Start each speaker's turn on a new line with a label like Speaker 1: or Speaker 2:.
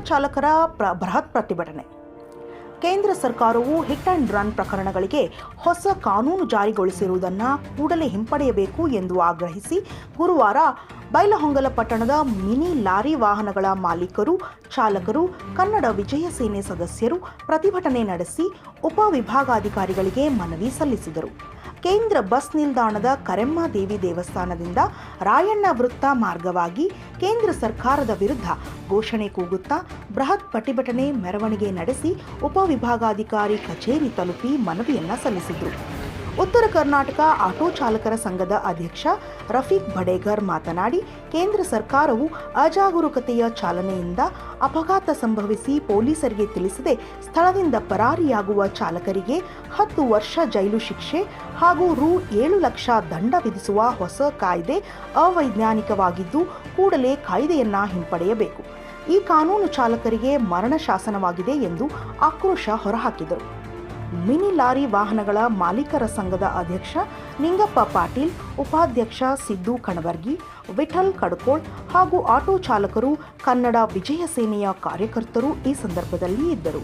Speaker 1: ಚಾಲಕರ ಪ್ರ, ಬೃಹತ್ ಪ್ರತಿಭಟನೆ. ಕೇಂದ್ರ ಸರ್ಕಾರವು ಹಿಟ್ ಆ್ಯಂಡ್ ರನ್ ಪ್ರಕರಣಗಳಿಗೆ ಹೊಸ ಕಾನೂನು ಜಾರಿಗೊಳಿಸಿರುವುದನ್ನು ಕೂಡಲೇ ಹಿಂಪಡೆಯಬೇಕು ಎಂದು ಆಗ್ರಹಿಸಿ ಗುರುವಾರ ಬೈಲಹೊಂಗಲ ಪಟ್ಟಣದ ಮಿನಿ ಲಾರಿ ವಾಹನಗಳ ಮಾಲೀಕರು, ಚಾಲಕರು, ಕನ್ನಡ ವಿಜಯ ಸೇನೆ ಸದಸ್ಯರು ಪ್ರತಿಭಟನೆ ನಡೆಸಿ ಉಪವಿಭಾಗಾಧಿಕಾರಿಗಳಿಗೆ ಮನವಿ ಸಲ್ಲಿಸಿದರು. ಕೇಂದ್ರ ಬಸ್ ನಿಲ್ದಾಣದ ಕರೆಮ್ಮ ದೇವಿ ದೇವಸ್ಥಾನದಿಂದ ರಾಯಣ್ಣ ವೃತ್ತ ಮಾರ್ಗವಾಗಿ ಕೇಂದ್ರ ಸರ್ಕಾರದ ವಿರುದ್ಧ ಘೋಷಣೆ ಕೂಗುತ್ತಾ ಬೃಹತ್ ಪ್ರತಿಭಟನೆ ಮೆರವಣಿಗೆ ನಡೆಸಿ ಉಪವಿಭಾಗಾಧಿಕಾರಿ ಕಚೇರಿ ತಲುಪಿ ಮನವಿಯನ್ನ ಸಲ್ಲಿಸಿದರು. ಉತ್ತರ ಕರ್ನಾಟಕ ಆಟೋ ಚಾಲಕರ ಸಂಘದ ಅಧ್ಯಕ್ಷ ರಫೀಕ್ ಬಡೇಗರ್ ಮಾತನಾಡಿ, ಕೇಂದ್ರ ಸರ್ಕಾರವು ಅಜಾಗರೂಕತೆಯ ಚಾಲನೆಯಿಂದ ಅಪಘಾತ ಸಂಭವಿಸಿ ಪೊಲೀಸರಿಗೆ ತಿಳಿಸದೆ ಸ್ಥಳದಿಂದ ಪರಾರಿಯಾಗುವ ಚಾಲಕರಿಗೆ ಹತ್ತು ವರ್ಷ ಜೈಲು ಶಿಕ್ಷೆ ಹಾಗೂ ರು ಏಳು ಲಕ್ಷ ದಂಡ ವಿಧಿಸುವ ಹೊಸ ಕಾಯ್ದೆ ಅವೈಜ್ಞಾನಿಕವಾಗಿದ್ದು, ಕೂಡಲೇ ಕಾಯ್ದೆಯನ್ನ ಹಿಂಪಡೆಯಬೇಕು. ಈ ಕಾನೂನು ಚಾಲಕರಿಗೆ ಮರಣ ಶಾಸನವಾಗಿದೆ ಎಂದು ಆಕ್ರೋಶ ಹೊರಹಾಕಿದರು. ಮಿನಿ ಲಾರಿ ವಾಹನಗಳ ಮಾಲೀಕರ ಸಂಘದ ಅಧ್ಯಕ್ಷ ನಿಂಗಪ್ಪ ಪಾಟೀಲ್, ಉಪಾಧ್ಯಕ್ಷ ಸಿದ್ದು ಕಣಬರ್ಗಿ, ವಿಠಲ್ ಕಡ್ಕೋಳ್ ಹಾಗೂ ಆಟೋ ಚಾಲಕರು ಕನ್ನಡ ವಿಜಯ ಸೇನೆಯ ಕಾರ್ಯಕರ್ತರು ಈ ಸಂದರ್ಭದಲ್ಲಿ ಇದ್ದರು.